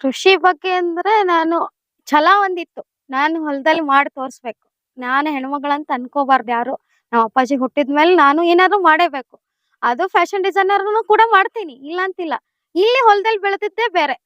ಕೃಷಿ ಬಗ್ಗೆ ಅಂದ್ರೆ ನಾನು ಛಲ ಒಂದಿತ್ತು. ನಾನು ಹೊಲದಲ್ಲಿ ಮಾಡಿ ತೋರ್ಸ್ಬೇಕು. ನಾನು ಹೆಣ್ಮಗಳಂತ ಅನ್ಕೋಬಾರ್ದು ಯಾರು. ನಮ್ಮ ಅಪ್ಪಾಜಿ ಹುಟ್ಟಿದ್ಮೇಲೆ ನಾನು ಏನಾದ್ರು ಮಾಡೇಬೇಕು. ಅದು ಫ್ಯಾಷನ್ ಡಿಸೈನರ್ ಕೂಡ ಮಾಡ್ತೀನಿ. ಇಲ್ಲ ಅಂತಿಲ್ಲ ಇಲ್ಲಿ ಹೊಲದಲ್ಲಿ ಬೆಳೆದಿದ್ದೇ ಬೇರೆ.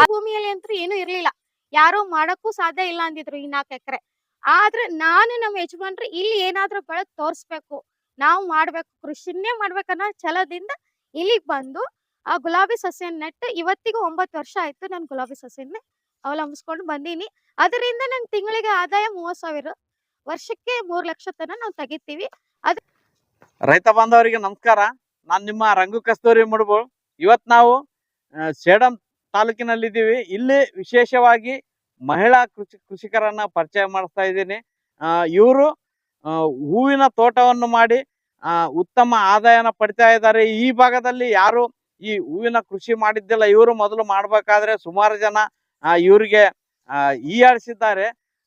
ಆ ಭೂಮಿಯಲ್ಲಿ ಅಂತೂ ಏನು ಇರ್ಲಿಲ್ಲ. ಯಾರು ಮಾಡಕ್ಕೂ ಸಾಧ್ಯ ಇಲ್ಲ ಅಂದಿದ್ರು ಈ ನಾಲ್ಕು ಎಕರೆ. ಆದ್ರೆ ನಾನು ನಮ್ಮ ಯಜಮಾನ್ರು ಇಲ್ಲಿ ಏನಾದ್ರೂ ಬೆಳೆದ್ ತೋರ್ಸ್ಬೇಕು. ನಾವು ಮಾಡ್ಬೇಕು. ಕೃಷಿನೇ ಮಾಡ್ಬೇಕನ್ನೋ ಛಲದಿಂದ ಇಲ್ಲಿಗ್ ಬಂದು ಆ ಗುಲಾಬಿ ಸಸ್ಯ ನೆಟ್ಟು ಇವತ್ತಿಗೂ ಒಂಬತ್ತು ವರ್ಷ ಆಯ್ತು ನಾನು ಗುಲಾಬಿ ಸಸ್ಯನೇ ಅವಲಂಬಿಸ್ಕೊಂಡು ಬಂದೀನಿ. ಅದರಿಂದ ನನ್ ತಿಂಗಳಿಗೆ ಆದಾಯ ಮೂವತ್ ಸಾವಿರ ವರ್ಷಕ್ಕೆ ಮೂರ್ ಲಕ್ಷ ತನ ನಾವು ತೆಗಿತೀವಿ. ರೈತ ಬಾಂಧವರಿಗೆ ನಮಸ್ಕಾರ. ನಾನು ನಿಮ್ಮ ರಂಗು ಕಸ್ತೂರಿ ಮುಡುಬು. ಇವತ್ ನಾವು ಸೇಡಂ ತಾಲೂಕಿನಲ್ಲಿದ್ದೀವಿ. ಇಲ್ಲಿ ವಿಶೇಷವಾಗಿ ಮಹಿಳಾ ಕೃಷಿ, ಕೃಷಿಕರನ್ನ ಪರಿಚಯ ಮಾಡಿಸ್ತಾ ಇದ್ದೀನಿ. ಇವರು ಹೂವಿನ ತೋಟವನ್ನು ಮಾಡಿ ಉತ್ತಮ ಆದಾಯನ ಪಡಿತಾ ಇದ್ದಾರೆ. ಈ ಭಾಗದಲ್ಲಿ ಯಾರು ಈ ಹೂವಿನ ಕೃಷಿ ಮಾಡಿದ್ದೆಲ್ಲ ಇವರು ಮೊದಲು ಮಾಡ್ಬೇಕಾದ್ರೆ ಸುಮಾರು ಜನ ಆ, ಇವ್ರಿಗೆ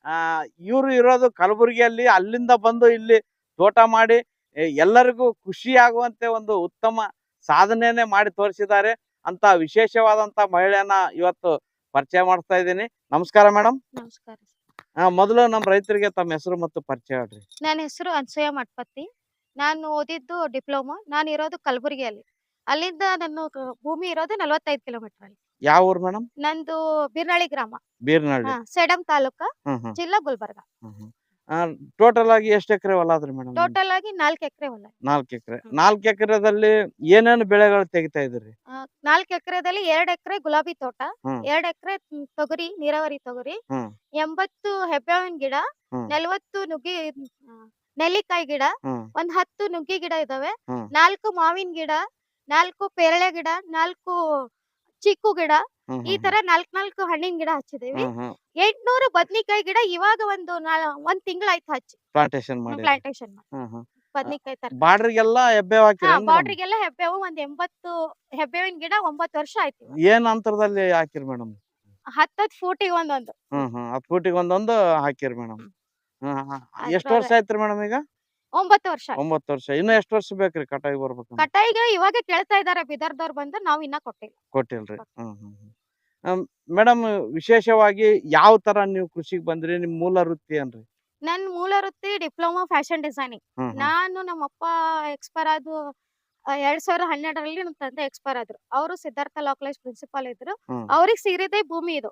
ಆ ಇವರು ಇರೋದು ಕಲಬುರಗಿಯಲ್ಲಿ ಅಲ್ಲಿಂದ ಬಂದು ಇಲ್ಲಿ ತೋಟ ಮಾಡಿ ಎಲ್ಲರಿಗೂ ಖುಷಿ ಆಗುವಂತೆ ಒಂದು ಉತ್ತಮ ಸಾಧನೆಯನ್ನೇ ಮಾಡಿ ತೋರಿಸಿದ್ದಾರೆ. ಅಂತ ವಿಶೇಷವಾದಂತ ಮಹಿಳೆಯನ್ನ ಇವತ್ತು ಪರಿಚಯ ಮಾಡಿಸ್ತಾ ಇದ್ದೀನಿ. ನಮಸ್ಕಾರ ಮೇಡಮ್ ನಮಸ್ಕಾರ ಮೊದಲು ನಮ್ಮ ರೈತರಿಗೆ ತಮ್ಮ ಹೆಸರು ಮತ್ತು ಪರಿಚಯ ಹೇಳ್ರಿ. ನನ್ನ ಹೆಸರು ಅನ್ಸೂಯ ಮಠಪತಿ. ನಾನು ಓದಿದ್ದು ಡಿಪ್ಲೊಮಾ. ನಾನು ಇರೋದು ಕಲಬುರಗಿಯಲ್ಲಿ. ಅಲ್ಲಿಂದ ನನ್ನ ಕ- ಭೂಮಿ ಇರೋದು ನಲವತ್ತೈದು ಕಿಲೋಮೀಟರ್ ಅಲ್ಲಿ. ಯಾವ ಊರು ಮೇಡಮ್? ನಂದು ಬಿರ್ನಳ್ಳಿ ಗ್ರಾಮ. ಬೀರ್ನಹಳ್ಳಿ ಹಾ, ಸೇಡಂ ತಾಲೂಕ ಹ್ಮ್ ಹ್ಮ್. ಜಿಲ್ಲಾ ಗುಲ್ಬರ್ಗ. ಟೋಟಲ್ ಆಗಿ ಎಷ್ಟು ಎಕರೆ ಹೊಲ ಅದ್ರಿ ಮೇಡಮ್ ಟೋಟಲ್ ಆಗಿ ನಾಲ್ಕು ಎಕರೆ ಹೊಲ ನಾಲ್ಕು ಎಕರೆ. ಹ್ಮ್. ನಾಲ್ಕು ಎಕರೆದಲ್ಲಿ ಏನೇನು ಬೆಳೆಗಳು ತೆಗಿತಾ ಇದ್ರಿ ನಾಲ್ಕು ಎಕರೆದಲ್ಲಿ ಎರಡ್ ಎಕರೆ ಗುಲಾಬಿ ತೋಟ ಹ್ಮ್. ಎರಡ್ ಎಕರೆ ತೊಗರಿ ನೀರಾವರಿ ತೊಗರಿ ಹ್ಮ್. ಎಂಬತ್ತು ಹೆಬ್ಬಾವಿನ ಗಿಡ ಹ್ಮ್. ನಲವತ್ತು ನುಗ್ಗಿ ಆ, ನೆಲ್ಲಿಕಾಯಿ ಗಿಡ ಹ್ಮ್. ಒಂದ್ ಹತ್ತು ನುಗ್ಗಿ ಗಿಡ ಇದಾವೆ. ಹ್ಮ್. ನಾಲ್ಕು ಮಾವಿನ ಗಿಡ ನಾಲ್ಕು ಪೇರಳೆ ಗಿಡ ನಾಲ್ಕು ಚಿಕ್ಕು ಗಿಡ ಈ ತರ ನಾಲ್ಕ್ ನಾಲ್ಕು ಹಣ್ಣಿನ ಗಿಡ ಹಚ್ಚಿದೀವಿ. ಎಂಟ್ನೂರು ಬದ್ನಿಕಾಯಿ ಗಿಡ ಇವಾಗ ಒಂದು ಒಂದ್ ತಿಂಗಳಾಯ್ತು ಹಚ್ಚಿ. ಪ್ಲಾಂಟೇಶನ್ ಪ್ಲಾಂಟೇಶನ್ ಬದ್ನಿಕಾಯಿ ತರ ಬಾರ್ಡ್ರಿಗೆಲ್ಲ ಎಬ್ಬೆ ಹಾ ಹಾಕಿರಿ ಬಾರ್ಡ್ರಿಗೆಲ್ಲ ಹೆಬ್ಬೇವು ಒಂದ್ ಎಂಬತ್ತು ಹೆಬ್ಬೇವಿನ ಗಿಡ ಒಂಬತ್ತು ವರ್ಷ ಆಯ್ತು. ಏನ್ ಅಂತರದಲ್ಲಿ ಹಾಕಿರಿ ಮೇಡಮ್? ಹತ್ತತ್ ಫೂಟಿಗೆ ಒಂದೊಂದು. ಹ್ಮ್ ಹ್ಮ್. ಹತ್ತು ಫೂಟಿಗೆ ಒಂದೊಂದು ಹಾಕಿರಿ ಮೇಡಮ್. ಹ್ಮ್. ಎಷ್ಟು ವರ್ಷ ಆಯ್ತ್ರಿ ಮೇಡಮ್ ಈಗ? ಒಂಬತ್ತು ವರ್ಷ. ಒಂಬತ್ತು ವರ್ಷ. ಇನ್ನ ಎಷ್ಟು ವರ್ಷ ಬೇಕ್ರಿ ಕಟಾಯಿ ಬರ್ಬೇಕು ಕಟಾಯಿಗೆ ಇವಾಗ ಕೇಳ್ತಾ ಇದಾರೆ ಬಿದರ್ದವ್ರು ಬಂದು ನಾವ್ ಇನ್ನ ಕೊಟ್ಟಿಲ್ಲ. ಕೊಟ್ಟಿಲ್ರಿ. ಹ್ಮ್ ಹ್ಮ್ ಹ್ಮ್. ಮೇಡಮ್ ವಿಶೇಷವಾಗಿ ಯಾವ ತರ ನೀವು ಕೃಷಿಗೆ ಬಂದ್ರಿ? ನಿಮ್ ಮೂಲ ವೃತ್ತಿ ಏನ್ರಿ? ನನ್ ಮೂಲ ವೃತ್ತಿ ಡಿಪ್ಲೊಮಾ ಫ್ಯಾಷನ್ ಡಿಸೈನಿಂಗ್. ನಾನು ನಮ್ಮಪ್ಪ ಎಕ್ಸ್ಪೈರ್ ಆದು ಎರಡ್ ಸಾವಿರ ಹನ್ನೆರಡರಲ್ಲಿ ನಮ್ಮ ತಂದೆ ಎಕ್ಸ್ಪೈರ್ ಆದ್ರು. ಅವರು ಸಿದ್ಧಾರ್ಥ ಲಾ ಕಾಲೇಜ್ ಪ್ರಿನ್ಸಿಪಾಲ್ ಇದ್ರು. ಅವ್ರಿಗೆ ಸೇರಿದೆ ಭೂಮಿ ಇದು.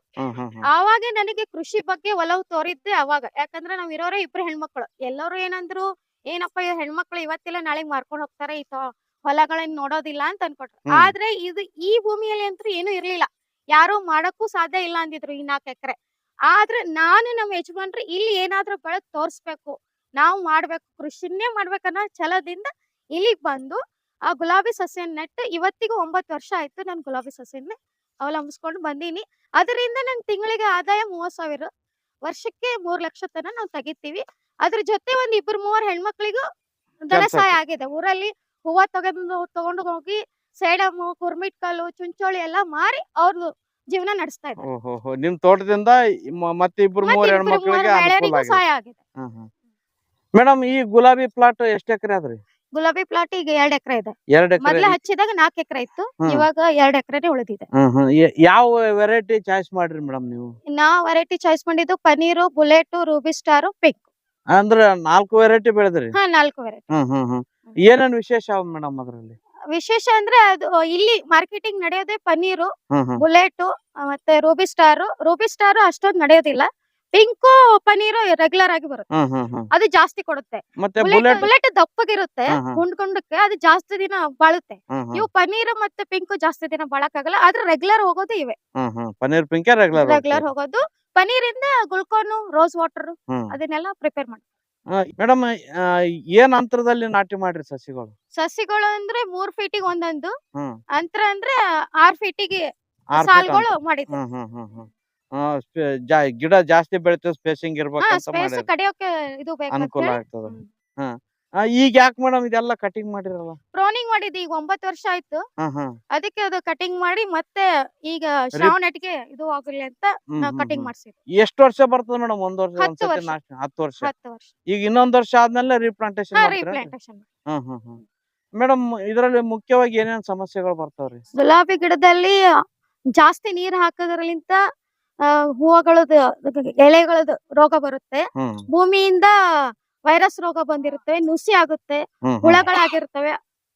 ಆವಾಗ ನನಗೆ ಕೃಷಿ ಬಗ್ಗೆ ಒಲವು ತೋರಿದ್ದೆ ಅವಾಗ ಯಾಕಂದ್ರೆ ನಾವ್ ಇರೋರೇ ಇಬ್ರು ಹೆಣ್ಮಕ್ಳು. ಎಲ್ಲರೂ ಏನಂದ್ರು ಏನಪ್ಪ ಹೆಣ್ಮಕ್ಳು ಇವತ್ತಿಲ್ಲ ನಾಳೆ ಮಾರ್ಕೊಂಡ್ ಹೋಗ್ತಾರೆ ಈ ತೊ- ಹೊಲಗಳನ್ನ ನೋಡೋದಿಲ್ಲ ಅಂತ ಅನ್ಕೊಟ್ರು. ಆದ್ರೆ ಇದು ಈ ಭೂಮಿಯಲ್ಲಿ ಅಂತೂ ಏನು ಇರ್ಲಿಲ್ಲ. ಯಾರು ಮಾಡಕ್ಕೂ ಸಾಧ್ಯ ಇಲ್ಲ ಅಂದಿದ್ರು ಈ ನಾಲ್ಕು ಎಕರೆ. ಆದ್ರೆ ನಾನು ನಮ್ಮ ಯಜಮಾನ್ರು ಇಲ್ಲಿ ಏನಾದ್ರೂ ಬೆಳೆ ತೋರ್ಸ್ಬೇಕು ನಾವು ಮಾಡ್ಬೇಕು ಕೃಷಿನೇ ಮಾಡ್ಬೇಕನ್ನೋ ಛಲದಿಂದ ಇಲ್ಲಿಗ್ ಬಂದು ಆ ಗುಲಾಬಿ ಸಸ್ಯ ನೆಟ್ಟು ಇವತ್ತಿಗೂ ಒಂಬತ್ತು ವರ್ಷ ಆಯ್ತು ನಾನು ಗುಲಾಬಿ ಸಸ್ಯನೇ ಅವಲಂಬಿಸ್ಕೊಂಡು ಬಂದೀನಿ. ಅದರಿಂದ ನನ್ ತಿಂಗಳಿಗೆ ಆದಾಯ ಮೂವತ್ ಸಾವಿರ. ವರ್ಷಕ್ಕೆ ಮೂರ್ ಲಕ್ಷ ತನ ನಾವು ತೆಗಿತೀವಿ. ಅದ್ರ ಜೊತೆ ಒಂದ್ ಇಬ್ರು ಮೂವರ್ ಹೆಣ್ಮಕ್ಳಿಗೂ ಧನ ಸಹಾಯ ಆಗಿದೆ. ಊರಲ್ಲಿ ಹೂವ ತಗೊಂಡು ತಗೊಂಡು ಹೋಗಿ ಸೇಡಮು ಕುರ್ಮಿಟ್ಕಲ್ಲು ಚುಂಚೋಳಿ ಎಲ್ಲಾ ಮಾರಿ ಅವ್ರದ್ದು ಜೀವನ ನಡೆಸ್ತಾ ಇದ್ದಾರೆ. ನಿಮ್ ತೋಟದಿಂದ ಮತ್ತೆ ಇಬ್ರು ಮೂವರ್ ಹೆಣ್ಮಕ್ಳಿಗೆ ಸಹಾಯ ಆಗಿದೆ. ಮೇಡಮ್ ಈ ಗುಲಾಬಿ ಪ್ಲಾಟ್ ಎಷ್ಟ್ ಎಕರೆ ಅದ್ರಿ ಗುಲಾಬಿ ಪ್ಲಾಟ್ ಈಗ ಎರಡ್ ಎಕರೆ ಇದೆ. ಎರಡ್ ಎಕರೆ ಮೊದ್ಲ ಹಚ್ಚಿದಾಗ ನಾಲ್ಕ್ ಎಕರೆ ಇತ್ತು. ಇವಾಗ ಎರಡ್ ಎಕರೆ ಉಳಿದಿದೆ. ಯಾವ ವೆರೈಟಿ ಚಾಯ್ಸ್ ಮಾಡ್ರಿ ಮೇಡಮ್ ನೀವು? ನಾವ್ ವೆರೈಟಿ ಚಾಯ್ಸ್ ಮಾಡಿದ್ದು paneer bullet ruby star pink. ಅಂದ್ರ ನಾಲ್ಕು ವೆರೈಟಿ ಬೆಳೆದ್ರಿ? ಹಾ ನಾಲ್ಕು ವೆರೈಟಿ ಹ್ಮ್ ಹ್ಮ್ ಹ್ಮ್. ಏನೇನ್ ವಿಶೇಷ ಅವ ಮೇಡಮ್ ಅದ್ರಲ್ಲಿ? ವಿಶೇಷ ಅಂದ್ರೆ ಅದು ಇಲ್ಲಿ ಮಾರ್ಕೆಟಿಂಗ್ ನಡೆಯೋದೇ ಪನ್ನೀರು ಹ್ಮ್ ಹ್ಮ್. ಬುಲೆಟ್ ಮತ್ತೆ ರೂಬಿ ಸ್ಟಾರ್. ರೂಬಿ ಸ್ಟಾರ್ ಅಷ್ಟೊಂದು ನಡೆಯೋದಿಲ್ಲ. ಪಿಂಕು ಪನ್ನೀರು ರೆಗ್ಯುಲರ್ ಆಗಿ ಬರುತ್ತೆ. ಹ್ಮ್ ಹ್ಮ್ ಹ್ಮ್. ಅದು ಜಾಸ್ತಿ ಕೊಡುತ್ತೆ. ಮತ್ತೆ ಬುಲೆಟ್ ಬುಲೆಟ್ ಬುಲೆಟ್ ದಪ್ಪಗಿರುತ್ತೆ ಗುಂಡಕ್ಕೆ ಅದು ಜಾಸ್ತಿ ದಿನ ಬಾಳುತ್ತೆ. ಹ್ಮ್ ಹ್ಮ್. ಇವು ಪನ್ನೀರ್ ಮತ್ತೆ ಪಿಂಕು ಜಾಸ್ತಿ ದಿನ ಬಾಳಕ್ಕಾಗಲ್ಲ ಆದ್ರೆ ರೆಗ್ಯುಲರ್ ಹೋಗೋದು ಇವೆ. ಹ್ಮ್ ಹ್ಮ್. ಪನ್ನೀರ್ ಪಿಂಕೆ ರೆಗ್ಯುಲರ್ ರೆಗ್ಯುಲರ್ ಹೋಗೋದು. ಪನ್ನೀರ್ ಇಂದ ಗುಲ್ಕೋನು ರೋಸ್ ವಾಟರ್ ಹ್ಮ್. ಅದನ್ನೆಲ್ಲ ಪ್ರಿಪೇರ್ ಮಾಡಿ ಮೇಡಮ್ ಏನ್ ಅಂತರದಲ್ಲಿ ನಾಟಿ ಮಾಡ್ರಿ ಸಸಿಗಳು? ಸಸಿಗಳು ಅಂದ್ರೆ ಮೂರ್ ಫೀಟಿಗೆ ಒಂದೊಂದು. ಹ್ಮ್. ಅಂತರ ಅಂದ್ರೆ ಆರ್ ಫೀಟಿಗೆ ಆರ್ feet ಸಾಲ್ಗಳು ಅಂತರ. ಮಾಡಿದ್ವಿ. ಹ್ಮ್ ಹ್ಮ್ ಹ್ಮ್ ಹ್ಮ್. ಆ, ಸ್ಪೆ- ಜಾ- ಗಿಡ ಜಾಸ್ತಿ ಬೆಳಿತದೆ ಸ್ಪೇಸಿಂಗ್ ಹಾ ಇರ್ಬೇಕಂತ ಸ್ಪೇಸ್ ಮಾಡ್ಯಾರ. ಕಡಿಯೋಕೆ ಇದು ಬೇಕು ಅನುಕೂಲ ಆಗ್ತದ. ಹ್ಮ್. ಹಾ. ಆ, ಈಗ ಯಾಕೆ ಮೇಡಮ್ ಇದೆಲ್ಲ ಕಟಿಂಗ್ ಮಾಡಿರಲ್ಲ? ಪ್ರೋನಿಂಗ್ ಮಾಡಿದ್ದು ಈಗ ಒಂಬತ್ತು ವರ್ಷ ಆಯ್ತು. ಹಾ ಹಾ. ಅದಕ್ಕೆ ಅದು ಕಟಿಂಗ್ ಮಾಡಿ ಮತ್ತೆ ಈಗ ಶ್ರಾವಣಟಿಗೆ ಇದು ಆಗಲಿ ಅಂತ ನಾವು ಕಟಿಂಗ್. ಮಾಡ್ಸಿದ್ವಿ ಎಷ್ಟು ವರ್ಷ ಬರ್ತದ ಮೇಡಮ್? ಒಂದ್ ವರ್ಷ ಹತ್ತು ಒಂದ್ಸತಿ ವರ್ಷ. ನಾಟಿ ಹತ್ತು ವರ್ಷ. ಹತ್ತು ವರ್ಷ. ಈಗ ಇನ್ನೊಂದ್ ವರ್ಷ ಆದ್ಮೇಲೆ ರೀಪ್ಲಾಂಟೇಶನ್ ಹಾ ಮಾಡ್ತೀರಾ? ರೀಪ್ಲಾಂಟೇಶನ್ ಹ್ಮ್ ಹ್ಮ್ ಹ್ಮ್. ಮೇಡಮ್ ಇದರಲ್ಲಿ ಮುಖ್ಯವಾಗಿ ಏನೇನ್ ಸಮಸ್ಯೆಗಳು ಬರ್ತಾವ್ರಿ? ಗುಲಾಬಿ ಗಿಡದಲ್ಲಿ ಜಾಸ್ತಿ ನೀರ್ ಹಾಕೋದ್ರಲಿಂತ ಆ, ಹೂವಗಳದ್ದು ಎಲೆಗಳದ್ದು ರೋಗ ಬರುತ್ತೆ. ಹ್ಮ್. ಭೂಮಿಯಿಂದ ವೈರಸ್ ರೋಗ ಬಂದಿರುತ್ತವೆ ನುಸಿ ಆಗುತ್ತೆ. ಹುಳಗಳಾಗಿರ್ತವೆ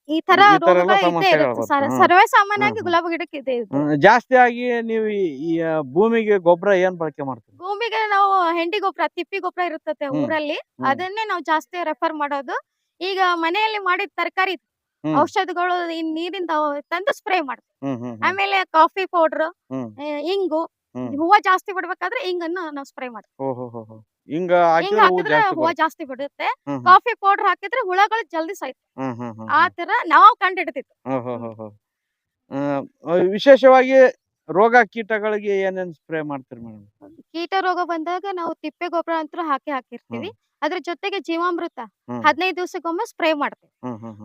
ಈ ತರ ಇರುತ್ತೆ. ಸರ್ವೇ ಸಾಮಾನ್ಯವಾಗಿ. ಗುಲಾಬಿ ಗಿಡಕ್ಕೆ ಇದೆ ಜಾಸ್ತಿ ಆಗಿ ನೀವು ಭೂಮಿಗೆ ಗೊಬ್ಬರ ಏನ್ ಬಳಕೆ ಮಾಡ್ತೀವಿ ಭೂಮಿಗೆ ನಾವು ಹೆಂಡಿ ಗೊಬ್ಬರ ತಿಪ್ಪಿ ಗೊಬ್ಬರ ಇರುತ್ತದೆ ಊರಲ್ಲಿ ಅದನ್ನೇ ನಾವು ಜಾಸ್ತಿ ರೆಫರ್ ಮಾಡೋದು ಈಗ ಮನೆಯಲ್ಲಿ ಮಾಡಿದ ತರಕಾರಿ. ಔಷಧಗಳು ನೀರಿಂದ ತಂದು ಸ್ಪ್ರೇ ಮಾಡ್ತೀವಿ. ಆಮೇಲೆ ಕಾಫಿ ಪೌಡರ್ ಇಂಗು ಹೂವಾ ಜಾಸ್ತಿ ಬಿಡ್ಬೇಕಾದ್ರೆ ಇಂಗನ್ನು ನಾವು ಸ್ಪ್ರೇ ಮಾಡ್ತೀವಿ. ಹಿಂಗ ಹಿಂಗ್ ಹಾಕಿದ್ರೆ ಜಾಸ್ತಿ ಹೂವ ಜಾಸ್ತಿ ಬಿಡುತ್ತೆ. ಕಾಫಿ ಪೌಡರ್ ಹಾಕಿದ್ರೆ ಹುಳಗಳು ಜಲ್ದಿ ಸಾಯ್ತು ಆ ತರ ನಾವು ಕಂಡು. ಆ, ವಿಶೇಷವಾಗಿ ರೋಗ ಕೀಟಗಳಿಗೆ ಏನೇನ್ ಸ್ಪ್ರೇ ಮಾಡ್ತೀರಿ ಮೇಡಮ್? ಕೀಟ ರೋಗ ಬಂದಾಗ ನಾವು ತಿಪ್ಪೆ ಗೊಬ್ಬರ ಅಂತೂ ಹಾಕಿ ಹಾಕಿರ್ತೀವಿ. ಅದ್ರ ಜೊತೆಗೆ ಜೀವಾಮೃತ. ಹದಿನೈದು ದಿವಸಕ್ಕೊಮ್ಮೆ ಸ್ಪ್ರೇ ಮಾಡ್ತೀವಿ.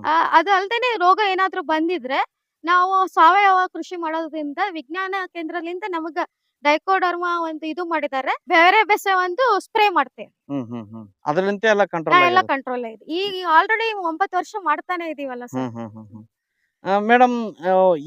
ಆ, ಅದು ಅಲ್ದೇನೆ ರೋಗ ಏನಾದ್ರೂ ಬಂದಿದ್ರೆ ನಾವು ಸಾವಯವ ಕೃಷಿ ಮಾಡೋದ್ರಿಂದ ವಿಜ್ಞಾನ ಕೇಂದ್ರದಿಂದ ನಮಗ ಡೈಕೋಡರ್ಮ ಒಂದು ಇದು ಮಾಡಿದ್ದಾರೆ. ಬೇರೆ ಬೆಸೆ ಒಂದು ಸ್ಪ್ರೇ ಮಾಡ್ತೇವೆ. ಹ್ಮ್ ಹ್ಮ್ ಹ್ಮ್. ಅದ್ರಲಿಂತೆ ಎಲ್ಲ ಕಂಟ್ರೋಲ್ ಎಲ್ಲ ಕಂಟ್ರೋಲ್ ಇದೆ ಈಗ ಆಲ್ರೆಡಿ ಒಂಬತ್ತು ವರ್ಷ ಮಾಡ್ತಾನೆ ಇದೀವಲ್ಲ ಸರ್. ಹ್ಮ್ ಹ್ಮ್ ಹ್ಮ್ ಹ್ಮ್. ಮೇಡಮ್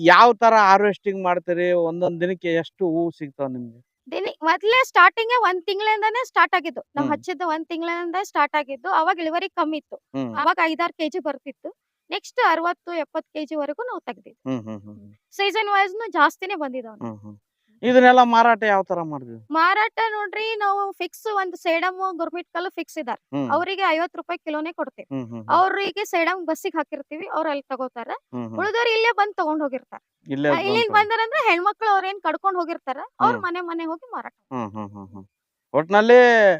ಯಾವ ತರ ಹಾರ್ವೆಸ್ಟಿಂಗ್ ಮಾಡ್ತೀರಿ? ಒಂದೊಂದ್ ದಿನಕ್ಕೆ ಎಷ್ಟು ಹೂ ಸಿಗ್ತಾವ ನಿಮ್ಗೆ? ದಿನ ಮೊದ್ಲೇ ಸ್ಟಾರ್ಟಿಂಗ್ ಒಂದ್ ತಿಂಗಳಿಂದಾನೇ ಸ್ಟಾರ್ಟ್ ಆಗಿದ್ದು. ನಾವು ಹ್ಮ್. ಹಚ್ಚಿದ್ದು ಒಂದ್ ತಿಂಗಳಿಂದ ಸ್ಟಾರ್ಟ್ ಆಗಿದ್ದು. ಅವಾಗ ಇಳುವರಿ ಕಮ್ಮಿ ಇತ್ತು. ಹ್ಮ್. ಅವಾಗ ಐದಾರು ಕೆಜಿ ಬರ್ತಿತ್ತು. ನೆಕ್ಸ್ಟ್ ಅರವತ್ತು ಎಪ್ಪತ್ತು ಕೆಜಿ ವರೆಗೂ ನಾವು ತೆಗ್ದಿದ್ವಿ ಹ್ಮ್ ಹ್ಮ್ ಹ್ಮ್ ಹ್ಮ್. ಸೀಸನ್ ವೈಸ್ ಜಾಸ್ತಿನೇ ಬಂದಿದ್ದಾವ ಹ್ಮ್ ಹ್ಮ್. ಇದನ್ನೆಲ್ಲ ಮಾರಾಟ ಯಾವ ತರ ಮಾಡಿದ್ವಿ ಮಾರಾಟ ನೋಡ್ರಿ ನಾವು ಫಿಕ್ಸ್ ಒಂದು ಸೇಡಮ್ ಗುರ್ಮಿಟ್ ಕಲ್ಲು ಫಿಕ್ಸ್ ಇದಾರ ಹ್ಮ್ ಅವರಿಗೆ ಐವತ್ ರೂಪಾಯಿ ಕಿಲೋನೇ ಕೊಡ್ತೀವಿ ಹ್ಮ್ ಹ್ಮ್ ಹ್ಮ್. ಅವ್ರಿಗೆ ಸೇಡಮ್ ಬಸ್ಸಿಗೆ ಹಾಕಿರ್ತೀವಿ ಅವ್ರ ಅಲ್ಲಿ ತಗೋತಾರ ಹ್ಮ್ ಹ್ಮ್. ಉಳಿದವ್ರು ಇಲ್ಲೇ ಬಂದ್ ತಗೊಂಡ್ ಹೋಗಿರ್ತಾರ ಇಲ್ಲೇ ಬಂತು. ಬಂದಾರಂದ್ರೆ ಹೆಣ್ಮಕ್ಳು ಅವ್ರೇನ್ ಕಡ್ಕೊಂಡ್ ಹೋಗಿರ್ತಾರ ಅವ್ರ ಹ್ಮ್. ಮನೆ ಮನೆ ಹೋಗಿ ಮಾರಾಟ ಹ್ಮ್ ಹ್ಮ್ ಹ್ಮ್ ಹ್ಮ್. ಒಟ್ನಲ್ಲಿ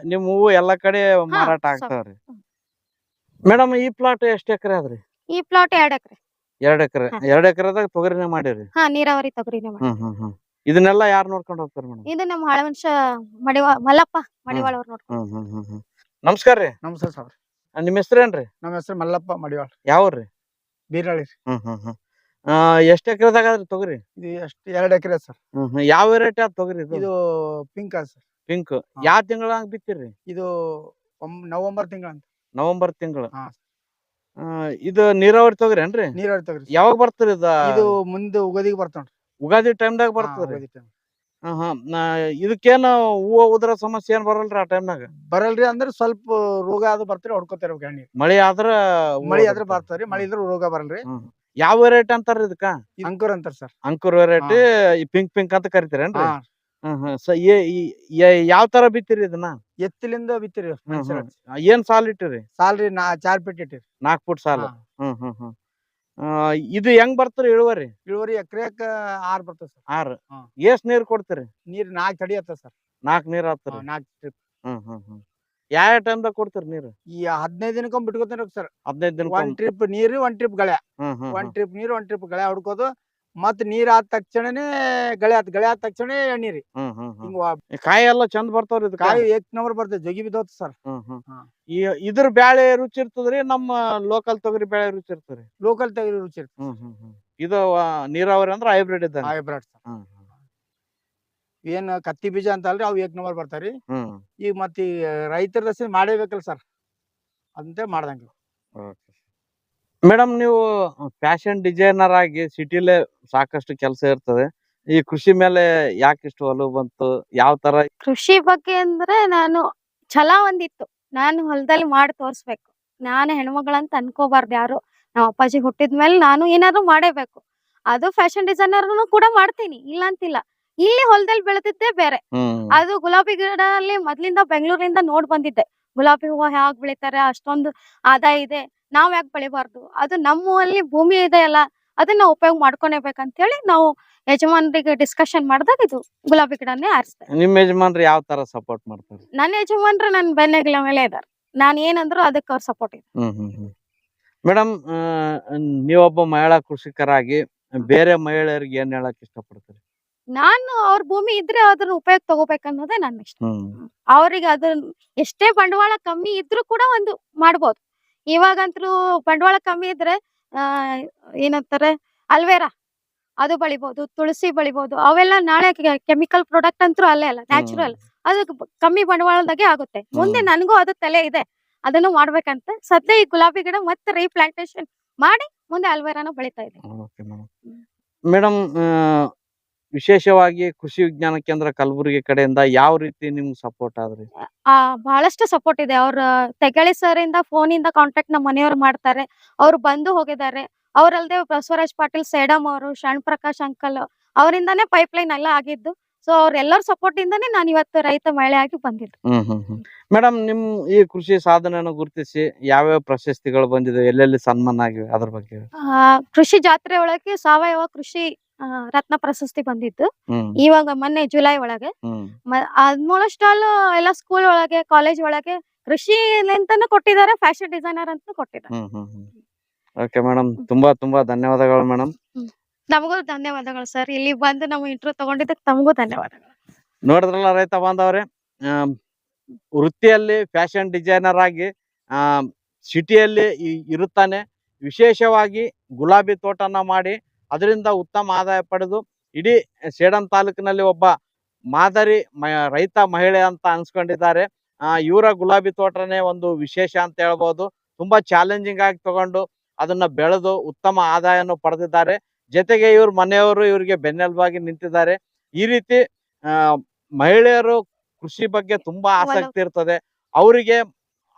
ನಿಮ್ ಹೂವು ಎಲ್ಲಾ ಕಡೆ ಮಾರಾಟ. ಆಗ್ತಾವ್ರಿ ಹ್ಮ್. ಮೇಡಮ್ ಈ ಪ್ಲಾಟ್ ಎಷ್ಟ್ ಎಕರೆ ಅದ್ರಿ ಈ ಪ್ಲಾಟ್ ಎರಡ್ ಎಕರೆ ಎರಡ್ ಎಕರೆ ಹಾ. ಎರಡ್ ಎಕರೆದಾಗ ತೊಗರಿನ ಮಾಡಿರಿ ಹಾ ನೀರಾವರಿ ತೊಗರಿನ ಮಾಡಿ ಹ್ಮ್ ಹ್ಮ್ ಹ್ಮ್ ಇದನ್ನೆಲ್ಲ ಯಾರು ನೋಡ್ಕೊಂಡು ಹೋಗ್ತಾರೆ ಮೇಡಮ್? ಇದು ನಮ್ಮ ಹಳೆ ಮನುಷ್ಯ ಮಡಿವಾ ಮಲ್ಲಪ್ಪ ಮಡಿವಾಳ ಅವ್ರು ನೋಡ್ಕೊಂಡು ಹ್ಮ್ ಹ್ಮ್ ಹ್ಮ್ ಹ್ಮ್. ನಮಸ್ಕಾರ ರೀ. ನಮಸ್ತೆ ಸರ್. ನಿಮ್ ಹೆಸರೇನ್ರಿ ನಮ್ಮ ಹೆಸರು ಮಲ್ಲಪ್ಪ ಮಡಿವಾಳ. ಯಾವ್ರಿ ಬೀರಾಳಿ ರೀ. ಹ್ಮ್ ಹ್ಮ್ ಹ್ಮ್. ಆ, ಎಷ್ಟ್ ಎಕರೆದಾಗ ಅದ್ರಿ ತೊಗರಿ? ಇದು ಎಷ್ಟು ಎರಡು ಎಕರೆ ಸರ್. ಹ್ಮ್ ಹ್ಮ್. ಯಾವ ವೆರೈಟಿ ಅದ್ ತೊಗರಿ ಇದು? ಇದು ಪಿಂಕ್ ಸರ್. ಪಿಂಕ್. ಯಾವ ತಿಂಗಳ ಬಿತ್ತಿರಿ? ಇದು ಒಂಬ್- ನವೆಂಬರ್ ತಿಂಗಳಂತ. ನವೆಂಬರ್ ತಿಂಗಳು. ಹಾ. ಇದು ನೀರಾವರಿ ತೊಗರಿ ಏನ್ರಿ? ನೀರಾವರಿ ತೊಗರಿ ಯಾವಾಗ ಬರ್ತರಿ ಇದ? ಇದು ಮುಂದೆ ಉಗದಿಗೆ ಬರ್ತಾವ ಉಗಾದಿ ಟೈಮ್ದಾಗ ಬರ್ತದ್ರಿ. ಹಾ ಹಾ. ಇದಕ್ಕೇನು ಹೂವ ಉದ್ರ ಸಮಸ್ಯೆ ಏನ್ ಬರಲ್ರಿ ಆ ಟೈಮ್ನಾಗ ಬರಲ್ರಿ ಅಂದ್ರೆ ಸ್ವಲ್ಪ ರೋಗ ಅದು ಬರ್ತೀರಿ ಹೊಡ್ಕೋತಾರ ಎಣ್ಣೆ ಮಳಿ ಆದ್ರ ಮಳಿ ಆದ್ರೆ. ಬರ್ತಾವ್ರಿ. ಮಳಿ ಇದ್ರೆ ರೋಗ ಬರಲ್ರಿ. ಯಾವ ವೆರೈಟಿ ಅಂತಾರ ಇದಕ್ಕ? ಅಂಕುರ್ ಅಂತಾರ ಸರ್. ಅಂಕುರ್ ವೆರೈಟಿ ಈ ಪಿಂಕ್ ಪಿಂಕ್ ಅಂತ ಕರಿತೀರೇನ್ರಿ? ಯಾವ ತರ ಬಿತ್ತಿರಿ ಇದನ್ನ? ಎತ್ತಲಿಂದ ಬಿತ್ತಿರಿ. ಏನ್ ಸಾಲ್ ಇಟ್ಟಿರಿ? ಸಾಲ್ರಿ ನಾ ಚಾರ್ ಫೀಟ್ ಇಟ್ಟಿರಿ. ನಾಕ್ ಫುಟ್ ಸಾಲ. ಹ್ಮ್ ಹ್ಮ್ ಹ್ಮ್. ಆ, ಇದು ಹೆಂಗ್ ಬರ್ತಾರ ಇಳುವರಿ? ಇಳುವರಿ ಎಕರೆಕ ಆರ್ ಬರ್ತದ ಸರ್. ಆರ್? ಹಾ. ಎಷ್ಟ್ ನೀರ್ ಕೊಡ್ತೀರಿ? ನೀರ್ ನಾಲ್ಕು ತಡಿ ಆತ ಸರ್. ನಾಲ್ಕ್ ನೀರ್ ಹಾಕ್ತೀರಿ ನಾಲ್ಕು ಟ್ರಿಪ್ ಹ್ಮ್ ಹ್ಮ್ ಹ್ಮ್. ಯಾವ ಟೈಮ್ದಾಗ ಕೊಡ್ತೀರಿ ನೀರು? ಈ ಹದಿನೈದು ದಿನಕ್ಕೊಮ್ಮೆ ಬಿಟ್ಕೋತೀನಿ ಸರ್. ಹದಿನೈದು ದಿನ ಒಂದ್ ಟ್ರಿಪ್ ನೀರು ಒಂದ್ ಟ್ರಿಪ್ ಗಳೆ. ಹ್ಮ್ ಹ್ಮ್ ಒಂದ್ ಟ್ರಿಪ್ ನೀರು ಒಂದ್ ಟ್ರಿಪ್ ಗಳೆ ಹೊಡ್ಕೋದು. ಮತ್ ನೀರ್ ಆದ ತಕ್ಷಣನೇ ಗಳೆ ಆತ್ ಗಳೆ ಆದ ತಕ್ಷಣ ಎಣ್ಣಿ ರೀ ಹ್ಮ್ ಹ್ಮ್ ಹ್ಮ್. ಹಿಂಗ ವಾ- ಈ ಕಾಯಿ ಎಲ್ಲ ಚಂದ ಬರ್ತಾವ್ರಿ ಕಾಯಿ ಏಕ್ ನಂಬರ್ ಬರ್ತದೆ ಜಗಿ ಬಿದ್ದೋತ್ ಸರ್. ಹ್ಮ್ ಹ್ಮ್. ಹಾ. ಈ ಇದ್ರ ಬ್ಯಾಳೆ ರುಚಿ ಇರ್ತದ್ರಿ ನಮ್ಮ ಲೋಕಲ್ ತೊಗರಿ ಬ್ಯಾಳೆ ರುಚಿ ಇರ್ತದ್ರಿ? ಲೋಕಲ್ ತೊಗರಿ ರುಚಿ ಇರ್ತದೆ. ಹ್ಮ್ ಹ್ಮ್ ಹ್ಮ್. ಇದು ಆ, ನೀರಾವರಿ ಅಂದ್ರ ಹೈಬ್ರಿಡ್ ಇದ್ದಂಗ ಹೈಬ್ರಿಡ್ ಸರ್. ಹ್ಮ್ ಏನ್ ಕತ್ತಿ ಬೀಜ ಅಂತ ಅಲ್ರಿ ಅವು ಏಕ್ ನಂಬರ್ ಬರ್ತಾರಿ ಹ್ಮ್. ಈಗ ಮತ್ ಈ ರೈತರ ದಸಿ ಮಾಡೇಬೇಕಲ್ಲ ಸರ್. ಅಂತ ಮಾಡ್ದಂಗ. ಮೇಡಮ್ ನೀವು ಫ್ಯಾಷನ್ ಡಿಸೈನರ್ ಆಗಿ ಸಿಟಿಲೇ ಸಾಕಷ್ಟು ಕೆಲಸ ಇರ್ತದೆ. ಈ ಕೃಷಿ ಮೇಲೆ ಯಾಕೆ ಇಷ್ಟು ಒಲವು ಬಂತು? ಯಾವ ತರ? ಕೃಷಿ ಬಗ್ಗೆ ಅಂದ್ರೆ ನಾನು ಛಲ ಒಂದಿತ್ತು. ನಾನು ಹೊಲದಲ್ಲಿ ಮಾಡಿ ತೋರಿಸ್ಬೇಕು. ನಾನು ಹೆಣ್ಮಗಳಂತ ಅನ್ಕೋಬಾರ್ದು ಯಾರು. ನಮ್ಮ ಅಪ್ಪಾಜಿ ಹುಟ್ಟಿದ್ಮೇಲೆ ನಾನು ಏನಾದ್ರು ಮಾಡೇಬೇಕು. ಅದು ಫ್ಯಾಷನ್ ಡಿಸೈನರ್ ಕೂಡ ಮಾಡ್ತೀನಿ. ಇಲ್ಲ ಅಂತಿಲ್ಲ ಇಲ್ಲಿ ಹೊಲದಲ್ಲಿ ಬೆಳೆದಿದ್ದೇ ಬೇರೆ. ಹ್ಮ್. ಅದು ಗುಲಾಬಿ ಗಿಡ ಅಲ್ಲಿ ಮೊದ್ಲಿಂದ ಬೆಂಗಳೂರಿಂದ ನೋಡ್ ಬಂದಿದ್ದೆ. ಗುಲಾಬಿ ಹೂವ ಯಾವಾಗ ಬೆಳಿತಾರೆ ಅಷ್ಟೊಂದು ಆದಾಯ ಇದೆ. ನಾವ್ ಯಾಕೆ ಬೆಳಿಬಾರ್ದು? ಅದು ನಮ್ಮಲ್ಲಿ ಭೂಮಿ ಇದೆ ಅಲ್ಲ ಅದನ್ನ ಉಪಯೋಗ ಮಾಡ್ಕೊನೇಬೇಕಂತ ಹೇಳಿ ನಾವು ಯಜಮಾನರಿಗೆ ಡಿಸ್ಕಷನ್ ಮಾಡಿದಾಗ ಇದು ಗುಲಾಬಿ ಗಿಡನೇ ಆರಿಸ್ತಾರೆ ನಿಮ್ ಯಜಮಾನ್ರು ಯಾವ ತರ ಸಪೋರ್ಟ್ ಮಾಡ್ತಾರೆ? ನನ್ನ ಯಜಮಾನ್ರು ನನ್ನ ಬೆನ್ನೆಗಲ ಮೇಲೆ ಇದಾರೆ. ನಾನು ಏನಂದ್ರು ಅದಕ್ಕೆ ಅವ್ರ ಸಪೋರ್ಟ್ ಇದೆ ಹ್ಮ್ ಹ್ಮ್ ಹ್ಮ್. ಮೇಡಮ್ ನೀವೊಬ್ಬ ಮಹಿಳಾ ಕೃಷಿಕರಾಗಿ ಬೇರೆ ಮಹಿಳೆಯರಿಗೆ ಏನ್ ಹೇಳಕ್ ಇಷ್ಟಪಡ್ತೀರಿ? ನಾನು ಅವ್ರ ಭೂಮಿ ಇದ್ರೆ ಅದನ್ನ ಉಪಯೋಗ ತಗೋಬೇಕನ್ನೋದೇ ನನ್ನ ಇಷ್ಟ. ಅವ್ರಿಗೆ ಅದನ್ನ ಎಷ್ಟೇ ಬಂಡವಾಳ ಕಮ್ಮಿ ಇದ್ರು ಕೂಡ ಒಂದು ಮಾಡ್ಬೋದು. ಇವಾಗಂತೂ ಬಂಡವಾಳ ಕಮ್ಮಿ ಇದ್ರೆ ಆ ಏನಂತಾರೆ ಅಲ್ವೇರಾ? ಅದು ಬಳಿಬಹುದು ತುಳಸಿ ಬಳಿಬಹುದು ಅವೆಲ್ಲ ನಾಳೆ ಕೆಮಿಕಲ್ ಪ್ರಾಡಕ್ಟ್ ಅಂತೂ ಅಲ್ಲೇ ಅಲ್ಲ ನ್ಯಾಚುರಲ್. ಅದು ಕಮ್ಮಿ ಬಂಡವಾಳದಾಗೆ ಆಗುತ್ತೆ. ಮುಂದೆ. ನನಗೂ ಅದು ತಲೆ ಇದೆ. ಅದನ್ನು ಮಾಡ್ಬೇಕಂತ ಸದ್ಯ ಈ ಗುಲಾಬಿ ಗಿಡ ಮತ್ತೆ ರೀಪ್ಲಾಂಟೇಶನ್ ಮಾಡಿ ಮುಂದೆ ಅಲ್ವೇರಾನ ಬೆಳಿತಾ ಇದೆ. ಮೇಡಮ್. ವಿಶೇಷವಾಗಿ ಕೃಷಿ ವಿಜ್ಞಾನ ಕೇಂದ್ರ ಕಲಬುರಗಿ ಕಡೆಯಿಂದ ಯಾವ ರೀತಿ ನಿಮ್ಗೆ ಸಪೋರ್ಟ್ ಆದ್ರಿ? ಆ ಬಹಳಷ್ಟು ಸಪೋರ್ಟ್ ಇದೆ. ಅವ್ರ ತೆಗಳಿ ಸರ್ ಇಂದ ಫೋನ್ ಇಂದ ಕಾಂಟ್ಯಾಕ್ಟ್ ನಮ್ಮ ಮನೆಯವ್ರು ಮಾಡ್ತಾರೆ. ಅವ್ರು ಬಂದು ಹೋಗಿದ್ದಾರೆ. ಅವ್ರಲ್ದೆ ಬಸವರಾಜ್ ಪಾಟೀಲ್ ಸೇಡಮ್ ಅವರು ಶಣ್ ಪ್ರಕಾಶ್ ಅಂಕಲ್ ಅವರಿಂದಾನೇ ಪೈಪ್ ಲೈನ್ ಎಲ್ಲ ಆಗಿದ್ದು. ಸೊ ಅವ್ರೆಲ್ಲರ ಸಪೋರ್ಟ್ ಇಂದಾನೇ ನಾನು ಇವತ್ತು ರೈತ ಮಹಿಳೆ ಆಗಿ ಬಂದಿದ್ದೆ. ಹ್ಮ್ ಹ್ಮ್ ಹ್ಮ್. ಮೇಡಮ್ ನಿಮ್ ಈ ಕೃಷಿ ಸಾಧನೆಯನ್ನು ಗುರುತಿಸಿ ಯಾವ್ಯಾವ ಪ್ರಶಸ್ತಿಗಳು ಬಂದಿದೆ ಎಲ್ಲೆಲ್ಲಿ ಸನ್ಮಾನ ಆಗಿವೆ? ಅದ್ರ ಬಗ್ಗೆ. ಆ, ಕೃಷಿ ಜಾತ್ರೆ ಒಳಗೆ ಸಾವಯವ ಕೃಷಿ ರತ್ನ ಪ್ರಶಸ್ತಿ ಬಂದಿತ್ತು. ಇವಾಗ ಮೊನ್ನೆ ಜುಲೈ ಒಳಗೆ. ಆಲ್ಮೋಸ್ಟ್ ಆಲ್ ಎಲ್ಲ ಸ್ಕೂಲ್ ಒಳಗೆ ಕಾಲೇಜ್ ಒಳಗೆ ಕೃಷಿ ಅಂತಾನು ಕೊಟ್ಟಿದ್ದಾರೆ ಫ್ಯಾಷನ್ ಡಿಸೈನರ್ ಅಂತ ಕೊಟ್ಟಿದ್ದಾರೆ. ಓಕೆ ಮೇಡಮ್ ತುಂಬಾ ತುಂಬಾ ಧನ್ಯವಾದಗಳು ಮೇಡಮ್ ನಮಗೂ ಧನ್ಯವಾದಗಳು ಸರ್ ಇಲ್ಲಿ ಬಂದು ನಾವು ಇಂಟರ್ವ್ಯೂ ತಗೊಂಡಿದ್ದಕ್ಕೆ ತಮಗೂ ಧನ್ಯವಾದಗಳು. ನೋಡಿದ್ರಲ್ಲ ರೈತ ಬಾಂಧವ್ರೆ ವೃತ್ತಿಯಲ್ಲಿ ಫ್ಯಾಷನ್ ಡಿಸೈನರ್ ಆಗಿ ಸಿಟಿಯಲ್ಲಿ ಇರುತ್ತಾನೆ. ವಿಶೇಷವಾಗಿ ಗುಲಾಬಿ ತೋಟನ ಮಾಡಿ ಅದರಿಂದ ಉತ್ತಮ ಆದಾಯ ಪಡೆದು ಇಡೀ ಸೇಡಂ ತಾಲೂಕಿನಲ್ಲಿ ಒಬ್ಬ ಮಾದರಿ ರೈತ ಮಹಿಳೆ ಅಂತ ಅನ್ಸ್ಕೊಂಡಿದ್ದಾರೆ. ಇವರ ಗುಲಾಬಿ ತೋಟನೇ ಒಂದು ವಿಶೇಷ ಅಂತ ಹೇಳ್ಬೋದು. ತುಂಬಾ ಚಾಲೆಂಜಿಂಗ್ ಆಗಿ ತಗೊಂಡು ಅದನ್ನ ಬೆಳೆದು ಉತ್ತಮ ಆದಾಯವನ್ನು ಪಡೆದಿದ್ದಾರೆ. ಜೊತೆಗೆ ಇವ್ರ ಮನೆಯವರು ಇವರಿಗೆ ಬೆನ್ನೆಲುಬಾಗಿ ನಿಂತಿದ್ದಾರೆ. ಈ ರೀತಿ ಮಹಿಳೆಯರು ಕೃಷಿ ಬಗ್ಗೆ ತುಂಬಾ ಆಸಕ್ತಿ ಇರ್ತದೆ. ಅವರಿಗೆ,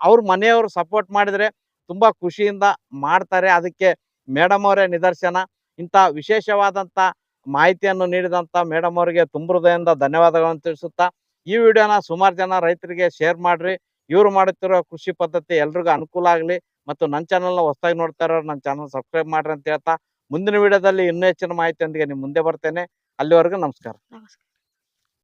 ಅವ್ರ ಮನೆಯವರು ಸಪೋರ್ಟ್ ಮಾಡಿದ್ರೆ ತುಂಬಾ ಖುಷಿಯಿಂದ ಮಾಡ್ತಾರೆ. ಅದಕ್ಕೆ ಮೇಡಮ್ ಅವರೇ ನಿದರ್ಶನ. ಇಂಥ ವಿಶೇಷವಾದಂತ ಮಾಹಿತಿಯನ್ನು ನೀಡಿದಂತ ಮೇಡಮ್ ಅವರಿಗೆ ತುಂಬ ಹೃದಯದಿಂದ ಧನ್ಯವಾದಗಳನ್ನು ತಿಳಿಸುತ್ತಾ ಈ ವಿಡಿಯೋನ ಸುಮಾರು ಜನ ರೈತರಿಗೆ ಶೇರ್ ಮಾಡ್ರಿ. ಇವರು ಮಾಡುತ್ತಿರೋ ಕೃಷಿ ಪದ್ಧತಿ ಎಲ್ರಿಗೂ ಅನುಕೂಲ ಆಗಲಿ ಮತ್ತು ನನ್ನ ಚಾನಲ್ನ ಹೊಸದಾಗಿ ನೋಡ್ತಾ ಇರೋರು ನನ್ನ ಚಾನಲ್ ಸಬ್ಸ್ಕ್ರೈಬ್ ಮಾಡ್ರಿ ಅಂತ ಹೇಳ್ತಾ ಮುಂದಿನ ವಿಡಿಯೋದಲ್ಲಿ ಇನ್ನೂ ಹೆಚ್ಚಿನ ಮಾಹಿತಿಯೊಂದಿಗೆ ನಿಮ್ಮ ಮುಂದೆ ಬರ್ತೇನೆ. ಅಲ್ಲಿವರೆಗೂ ನಮಸ್ಕಾರ.